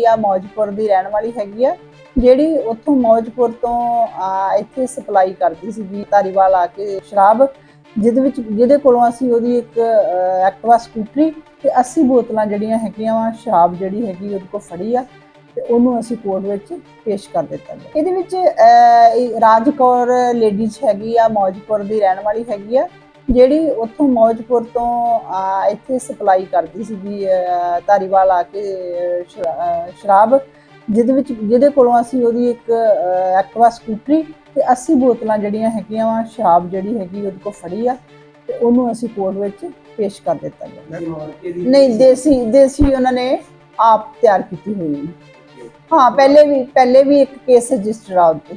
ਹੈਗੀ ਆ ਮੌਜਪੁਰ ਦੀ ਰਹਿਣ ਵਾਲੀ ਹੈਗੀ ਆ ਜਿਹੜੀ ਉੱਥੋਂ ਮੌਜਪੁਰ ਤੋਂ ਇੱਥੇ ਸਪਲਾਈ ਕਰਦੀ ਸੀਗੀ ਧਾਰੀਵਾਲ ਆ ਕੇ ਸ਼ਰਾਬ ਜਿਹਦੇ ਵਿੱਚ ਜਿਹਦੇ ਕੋਲੋਂ ਅਸੀਂ ਉਹਦੀ ਇੱਕ ਅ, ਐਕਟਿਵਾ ਸਕੂਟਰੀ ਤੇ 80 ਬੋਤਲਾਂ ਜਿਹੜੀਆਂ ਹੈਗੀਆਂ ਵਾ ਸ਼ਰਾਬ ਜਿਹੜੀ ਹੈਗੀ ਉਹਦੇ ਕੋਲ ਫੜੀ ਆ ਤੇ ਉਹਨੂੰ ਅਸੀਂ ਕੋਰਟ ਵਿੱਚ ਪੇਸ਼ ਕਰ ਦਿੱਤਾ ਗਿਆ। ਇਹਦੇ ਵਿੱਚ ਅ, ਰਾਜ ਕੌਰ ਲੇਡੀਜ਼ ਹੈਗੀ ਆ ਮੌਜਪੁਰ ਦੀ ਰਹਿਣ ਵਾਲੀ ਹੈਗੀ ਆ ਜਿਹੜੀ ਉੱਥੋਂ ਮੌਜਪੁਰ ਤੋਂ ਇੱਥੇ ਸਪਲਾਈ ਕਰਦੀ ਸੀਗੀ ਧਾਰੀਵਾਲ ਆ ਕੇ ਸ਼ਰਾਬ ਜਿਹਦੇ ਵਿੱਚ ਜਿਹਦੇ ਕੋਲੋਂ ਅਸੀਂ ਉਹਦੀ ਇੱਕ ਐਕਟਿਵਾ ਸਕੂਟਰੀ ਤੇ 80 ਬੋਤਲਾਂ ਜਿਹੜੀਆਂ ਹੈਗੀਆਂ ਵਾ ਸ਼ਰਾਬ ਜਿਹੜੀ ਹੈਗੀ ਉਹਦੇ ਕੋਲ ਫੜੀ ਆ ਤੇ ਉਹਨੂੰ ਅਸੀਂ ਕੋਰਟ ਵਿੱਚ ਪੇਸ਼ ਕਰ ਦਿੱਤਾ ਗਿਆ। ਨਹੀਂ ਦੇਸੀ ਦੇਸੀ ਉਹਨਾਂ ਨੇ ਆਪ ਤਿਆਰ ਕੀਤੀ ਹੋਈ ਹੈ। ਹਾਂ ਪਹਿਲੇ ਵੀ ਪਹਿਲੇ ਵੀ ਇੱਕ ਕੇਸ ਰਜਿਸਟਰ ਆ ਉੱਤੇ